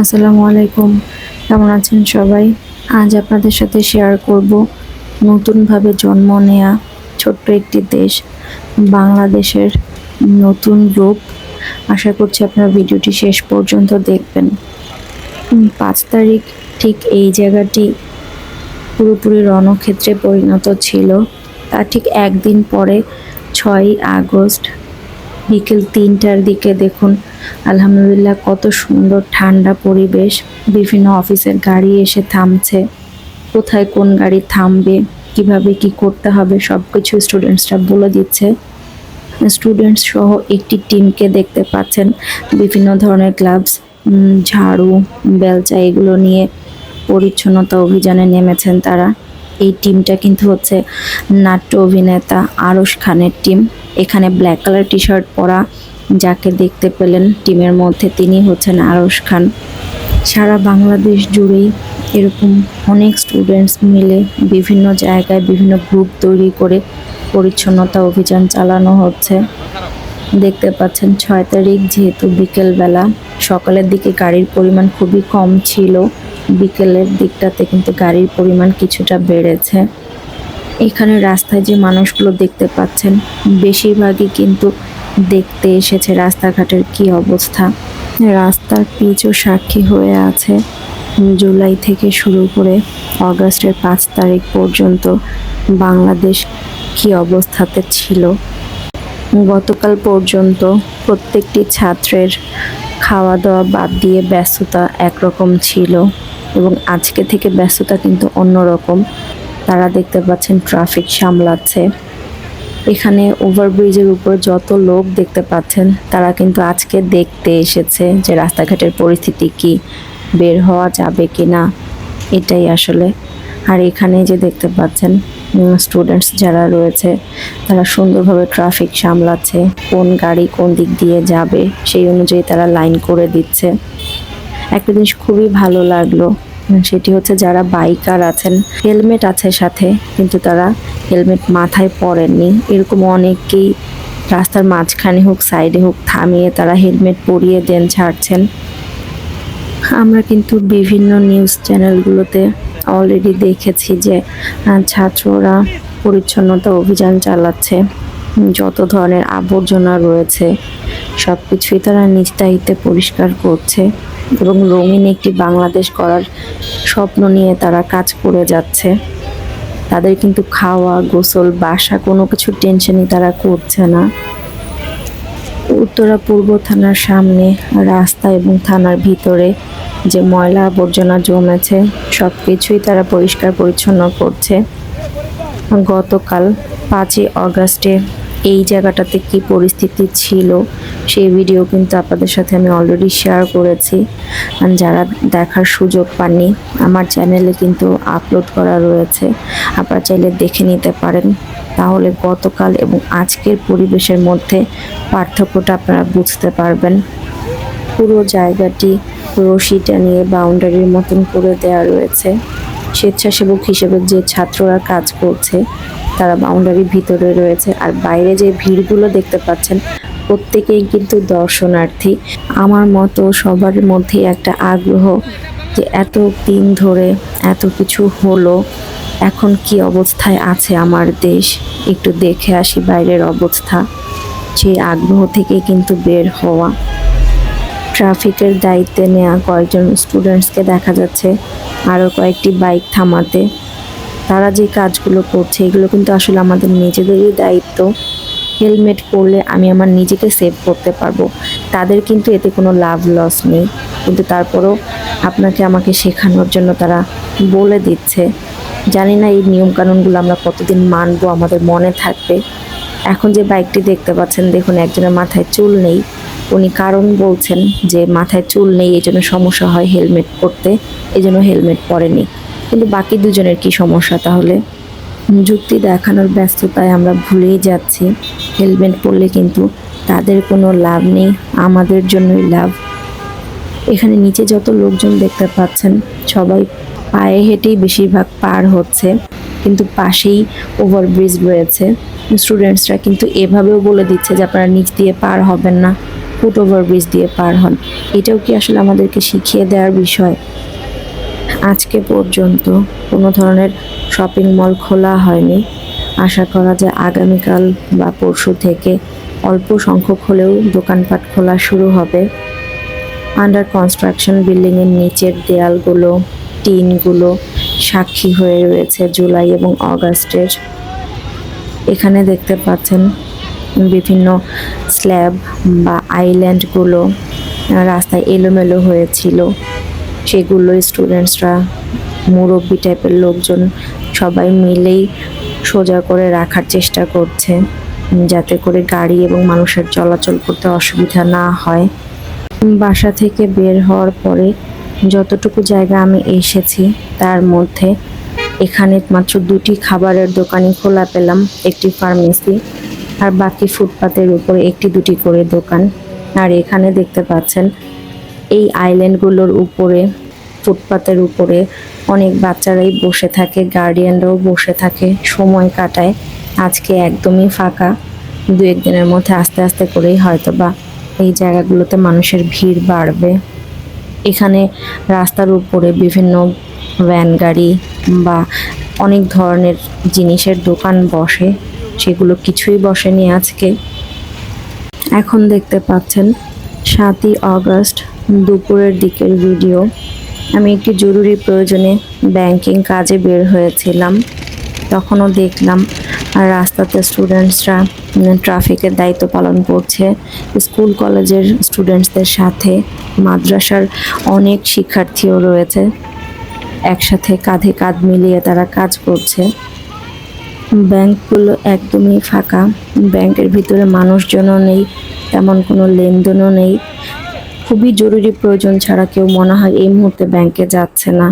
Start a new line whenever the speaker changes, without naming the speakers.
আসসালামু আলাইকুম। কেমন আছেন সবাই? আজ আপনাদের সাথে শেয়ার করব নতুনভাবে জন্ম নেয়া ছোট্ট একটি দেশ, বাংলাদেশের নতুন রূপ। আশা করছি আপনারা ভিডিওটি শেষ পর্যন্ত দেখবেন। পাঁচ তারিখ ঠিক এই জায়গাটি পুরোপুরি রণক্ষেত্রে পরিণত ছিল। তার ঠিক একদিন পরে ছয়ই আগস্ট বিকেল তিনটার দিকে দেখুন। আলহামদুলিল্লাহ কত সুন্দর ঠান্ডা পরিবেশ। বিভিন্ন অফিসের গাড়ি এসে থামছে। কোথায় কোন গাড়ি থামবে, কীভাবে কি করতে হবে সব কিছু স্টুডেন্টসরা বলে দিচ্ছে। স্টুডেন্টস সহ একটি টিমকে দেখতে পাচ্ছেন। বিভিন্ন ধরনের গ্লাভস ঝাড়ু, বেলচা, এগুলো নিয়ে পরিচ্ছন্নতা অভিযানে নেমেছেন তারা। এই টিমটা কিন্তু হচ্ছে নাট্য অভিনেতা আরশ খানের টিম। এখানে ব্ল্যাক কালার টি শার্ট পরা, যাকে দেখতে পেলেন টিমের মধ্যে তিনি হচ্ছেন আরশ খান। সারা বাংলাদেশ জুড়েই এরকম অনেক স্টুডেন্টস মিলে বিভিন্ন জায়গায় বিভিন্ন গ্রুপ তৈরি করে পরিচ্ছন্নতা অভিযান চালানো হচ্ছে। দেখতে পাচ্ছেন, ছয় তারিখ যেহেতু বিকেলবেলা, সকালের দিকে গাড়ির পরিমাণ খুবই কম ছিল। বিকেলের দিকটাতে কিন্তু গাড়ির পরিমাণ কিছুটা বেড়েছে। এখানে রাস্তায় যে মানুষগুলো দেখতে পাচ্ছেন, বেশিরভাগই কিন্তু দেখতে এসেছে রাস্তাঘাটের কি অবস্থা। রাস্তার পিচও সাক্ষী হয়ে আছে জুলাই থেকে শুরু করে অগাস্টের পাঁচ তারিখ পর্যন্ত বাংলাদেশ কি অবস্থাতে ছিল। গতকাল পর্যন্ত প্রত্যেকটি ছাত্রের খাওয়া দাওয়া বাদ দিয়ে ব্যস্ততা একরকম ছিল এবং আজকে থেকে ব্যস্ততা কিন্তু অন্যরকম। তারা দেখতে পাচ্ছেন ট্রাফিক সামলাচ্ছে। এখানে ওভারব্রিজের উপর যত লোক দেখতে পাচ্ছেন, তারা কিন্তু আজকে দেখতে এসেছে যে রাস্তাঘাটের পরিস্থিতি কি, বের হওয়া যাবে কি না এটাই আসলে। আর এখানে যে দেখতে পাচ্ছেন স্টুডেন্টস যারা রয়েছে, তারা সুন্দরভাবে ট্রাফিক সামলাচ্ছে, কোন গাড়ি কোন দিক দিয়ে যাবে, সেই অনুযায়ী তারা লাইন করে দিচ্ছে। একটা জিনিস খুবই ভালো লাগল সেটি হচ্ছে যারা বাইকার আছেন, হেলমেট আছে সাথে, কিন্তু তারা হেলমেট মাথায় পরেননি। এরকম অনেকেই রাস্তার মাঝখানে হোক সাইডে হোক, থামিয়ে তারা হেলমেট পরিয়ে দেন, ছাড়ছেন। আমরা কিন্তু বিভিন্ন নিউজ চ্যানেলগুলোতে অলরেডি দেখেছি যে ছাত্ররা পরিচ্ছন্নতা অভিযান চালাচ্ছে। যত ধরনের আবর্জনা রয়েছে সব কিছুই তারা নিজ দায়িত্বে পরিষ্কার করছে এবং রঙিন একটি বাংলাদেশ করার স্বপ্ন নিয়ে তারা কাজ করে যাচ্ছে। তাদের কিন্তু খাওয়া, গোসল, বাসা কোনো কিছু টেনশনই তারা করছে না। উত্তরা পূর্ব থানার সামনে রাস্তা এবং থানার ভিতরে যে ময়লা আবর্জনা জমেছে সব কিছুই তারা পরিষ্কার পরিচ্ছন্ন করছে। গতকাল পাঁচই অগাস্টে এই জায়গাটাতে কি পরিস্থিতি ছিল সেই ভিডিও কিন্তু আপনাদের সাথে আমি অলরেডি শেয়ার করেছি। যারা দেখার সুযোগ পাননি, আমার চ্যানেলে কিন্তু আপলোড করা রয়েছে। আপনারা চাইলে দেখে নিতে পারেন। তাহলে গতকাল এবং আজকের পরিবেশের মধ্যে পার্থক্যটা আপনারা বুঝতে পারবেন। পুরো জায়গাটি রশি টানিয়ে বাউন্ডারির মতন করে দেওয়া রয়েছে। স্বেচ্ছাসেবক হিসেবে যে ছাত্ররা কাজ করছে, তারা বাউন্ডারির ভিতরে রয়েছে। আর বাইরে যে ভিড়গুলো দেখতে পাচ্ছেন প্রত্যেকেই কিন্তু দর্শনার্থী। আমার মতো সবার মধ্যে একটা আগ্রহ যে এত দিন ধরে এত কিছু হলো, এখন কি অবস্থায় আছে আমার দেশ? একটু দেখে আসি বাইরের অবস্থা। সেই আগ্রহ থেকে কিন্তু বের হওয়া। ট্রাফিকের দায়িত্বে নেওয়া কয়েকজন স্টুডেন্টসকে দেখা যাচ্ছে, আরও কয়েকটি বাইক থামাতে। তারা যে কাজগুলো করছে, এগুলো কিন্তু আসলে আমাদের নিজেদেরই দায়িত্ব। হেলমেট পরলে আমি আমার নিজেকে সেভ করতে পারব। তাদের কিন্তু এতে কোনো লাভ লস নেই। কিন্তু তারপরও আপনাকে আমাকে শেখানোর জন্য তারা বলে দিচ্ছে। জানি না এই নিয়মকানুনগুলো আমরা কতদিন মানবো, আমাদের মনে থাকবে। এখন যে বাইকটি দেখতে পাচ্ছেন, দেখুন, একজনের মাথায় চুল নেই। উনি কারণ বলছেন যে মাথায় চুল নেই, এই জন্য সমস্যা হয় হেলমেট পরতে, এই জন্য হেলমেট পরেনি। কিন্তু বাকি দুজনের কি সমস্যা তাহলে? যুক্তি দেখানোর ব্যস্ততায় আমরা ভুলেই যাচ্ছি। হেলমেট পরলে কিন্তু তাদের কোনো লাভ নেই, আমাদের জন্যই লাভ। এখানে নিচে যত লোকজন দেখতে পাচ্ছেন, সবাই পায়ে হেঁটেই বেশিরভাগ পার হচ্ছে, কিন্তু পাশেই ওভারব্রিজ রয়েছে। স্টুডেন্টসরা কিন্তু এভাবেও বলে দিচ্ছে যে আপনারা নিচ দিয়ে পার হবেন না ফুট ওভার ব্রিজ দিয়ে পার হন। এটাও কি আসলে আমাদেরকে শিখিয়ে দেওয়ার বিষয়? আজকে পর্যন্ত কোনো ধরনের শপিং মল খোলা হয়নি। আশা করা যায় আগামীকাল বা পরশু থেকে অল্প সংখ্যক হলেও দোকানপাট খোলা শুরু হবে। আন্ডার কনস্ট্রাকশন বিল্ডিংয়ের নিচের দেয়ালগুলো, টিনগুলো সাক্ষী হয়ে রয়েছে জুলাই এবং অগাস্টের। এখানে দেখতে পাচ্ছেন বিভিন্ন স্ল্যাব বা আইল্যান্ডগুলো রাস্তায় এলোমেলো হয়েছিল। সেগুলো স্টুডেন্টসরা মুরব্বী টাইপের লোকজন সবাই মিলেই সোজা করে রাখার চেষ্টা করছে যাতে করে গাড়ি এবং মানুষের চলাচল করতে অসুবিধা না হয়। বাসা থেকে বের হওয়ার পরে যতটুকু জায়গা আমি এসেছি, তার মধ্যে এখানে মাত্র দুটি খাবারের দোকানই খোলা পেলাম, একটি ফার্মেসি আর বাকি ফুটপাতের উপরে একটি দুটি করে দোকান। আর এখানে দেখতে পাচ্ছেন, এই আইল্যান্ডগুলোর উপরে ফুটপাতের উপরে অনেক বাচ্চারাই বসে থাকে গার্ডিয়ানরাও বসে থাকে, সময় কাটায়। আজকে একদমই ফাঁকা, দু একদিনের মধ্যে আস্তে আস্তে করেই হয়তো বা এই জায়গাগুলোতে মানুষের ভিড় বাড়বে। এখানে রাস্তার উপরে বিভিন্ন ভ্যান গাড়ি বা অনেক ধরনের জিনিসের দোকান বসে, সেগুলো কিছুই বসেনি আজকে। এখন দেখতে পাচ্ছেন সাতই আগস্ট, দুপুরের দিকের ভিডিও আমি একটি জরুরি প্রয়োজনে ব্যাংকিং কাজে বের হয়েছিলাম। তখনও দেখলাম, আর রাস্তাতে স্টুডেন্টসরা ট্রাফিকের দায়িত্ব পালন করছে। স্কুল কলেজের স্টুডেন্টসদের সাথে, মাদ্রাসার অনেক শিক্ষার্থীও রয়েছে। একসাথে কাঁধে কাঁধ মিলিয়ে তারা কাজ করছে। ব্যাংকগুলো একদমই ফাঁকা। ব্যাংকের ভিতরে মানুষজনও নেই, তেমন কোনো লেনদেনও নেই। খুবই জরুরি প্রয়োজন ছাড়া কেউ মনে হয় এই মুহূর্তে ব্যাংকে যাচ্ছে না।